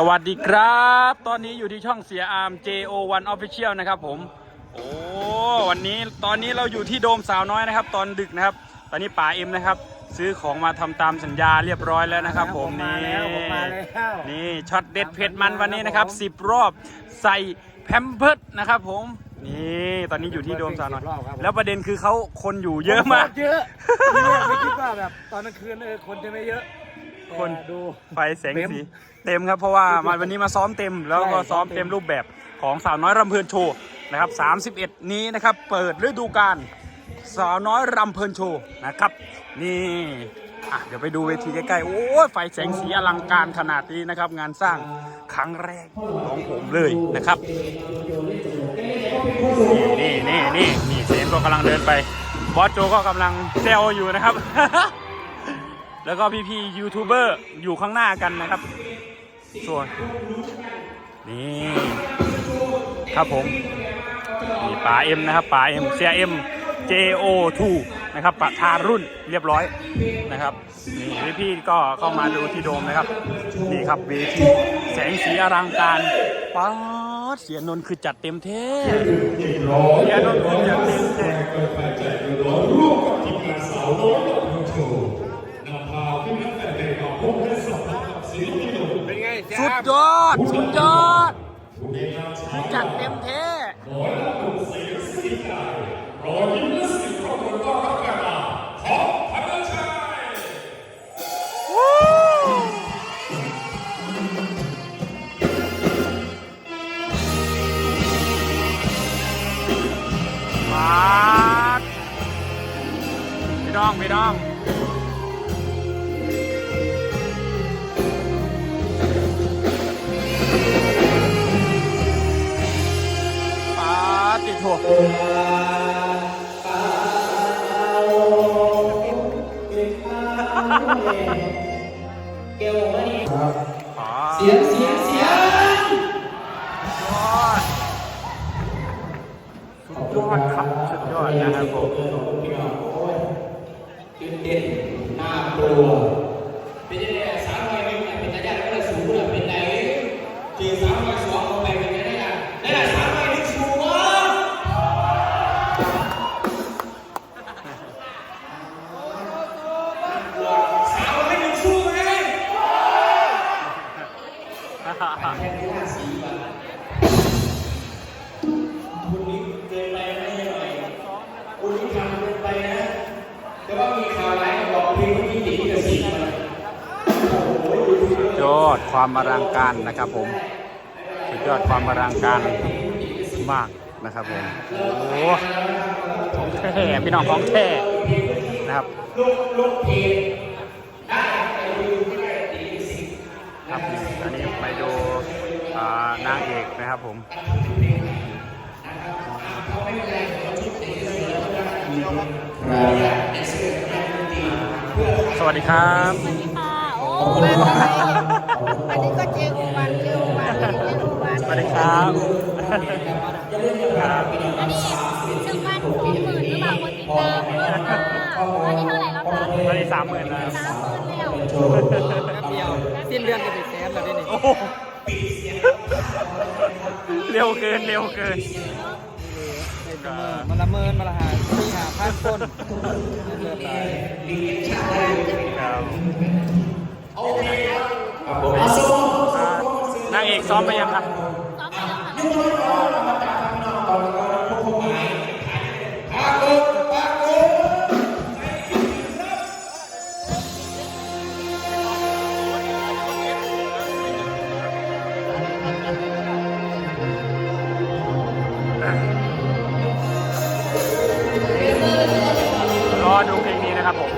สวัสดีครับ ตอนนี้อยู่ที่ช่องเสียอาร์ม JO1 Official นะครับผม โอ้ วันนี้ตอนนี้เราอยู่ที่โดมสาวน้อยนะครับ ตอนดึกนะครับ ตอนนี้ป๋าเอ็มนะครับ ซื้อของมาทำตามสัญญาเรียบร้อยแล้วนะครับ ผมมานี่แล้วผมมาแล้วนี่ช็อตเด็ดเผ็ดมันวันนี้นะครับ 10 รอบใส่แพมเพิร์ดนะครับผมนี่ตอนนี้อยู่ที่โดมสาวน้อย10รอบครับผมแล้วประเด็นคือเขาคนอยู่เยอะมากเยอะทีแรกไม่คิดว่าแบบตอนกลางคืนเออคนจะไม่เยอะ คนแต่ดู ไฟแสงเต็มสี เต็มครับเพราะว่ามาวันนี้มาซ้อมเต็ม แล้วก็ใช่ซ้อมซ้อมเต็เต็มมรูปแบบของสาวน้อยรำเพลินโชว์นะครับ31 นี้นะครับ เปิดฤดูกาลสาวน้อยรำเพลินโชว์นะครับ นี่อะเดี๋ยวไปดูเวทีใกล้ๆ โอ้ยไฟแสงสีอลังการขนาดนี้นะครับ งานสร้างครั้งแรกของผมเลยนะครับ นี่นี่นี่นี่เซมก็กำลังเดินไปบอสโจก็กำลังเซลอยู่นะครับ แล้วก็พี่ๆยูทูบเบอร์อยู่ข้างหน้ากันนะครับ ส่วน นี่ครับผมนี่ป๋าเอ็มนะครับป๋าเอ็มเซียเอ็ม JO2 นะครับประธานรุ่นเรียบร้อยนะครับนี่พี่ๆก็เข้ามาดูที่โดมนะครับ นี่ครับเวทีแสงสีอลังการป๊าดเสียนนท์คือจัดเต็มเท่เสียนนท์คือจัดเต็มเท่ เป็นไงเสุดยอด สุดยอดจัดเต็มเท่ โถเสียงเสียงเสียงสุดยอดครับ สุดยอดนะครับผมเป็น แต่ว่ามีข่าวร้ายบอกเพลงที่ติดกับสิ่งมันยอดความอลังการนะครับผมสุดยอดความอลังการมากนะครับผมโอ้โหของแท้พี่น้องของแท้นะครับครับอันนี้ไปดูอ่านางเอกนะครับผมส วัสดีครับสวัสดีค่ะโอ้มาทำไมอันนี้ก็เจอูวันเจอูวันเจอูวันสวัสดีครับครับอันนี้ถึงวันสองหมื่นหรือเปล่าคนติดตามเยอะมากอันนี้เท่าไหร่แล้วคะตอนนี้สามหมื่นแล้วสามหมื่นแล้วแป๊บเดียวสิ้นเดือนจะติดแสนแล้วนี่โอ้โหเร็วเกินเร็วเกิน มันละเมินมาละหาที่หาพันคนเริ่มได้ครับนางเอกซ้อมไปยังครับซ้อมไปแล้วค่ะ นี้นะครับผม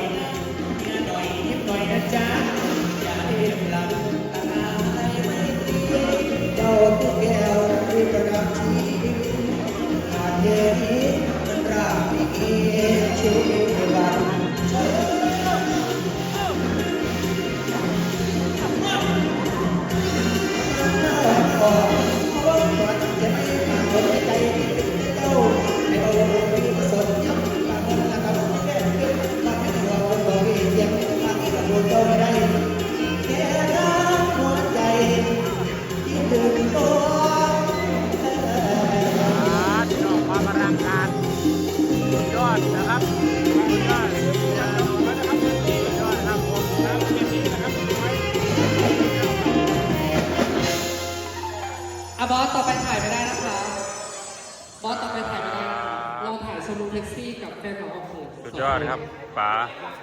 นะครับอบอสต่อไปถ่ายไม่ได้นะคะ บอสต่อไปถ่ายไม่ได้ลองถ่ายโซลูเท็กซี่กับแฟนของผมสุดยอดครับป๋า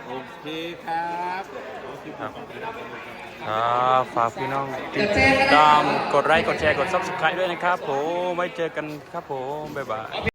โอเคครับครับครับฝากพี่น้องติดตามกดไลค์กดแชร์กดซับสไคร์ด้วยนะครับผมไว้เจอกันครับผมบ๊ายบาย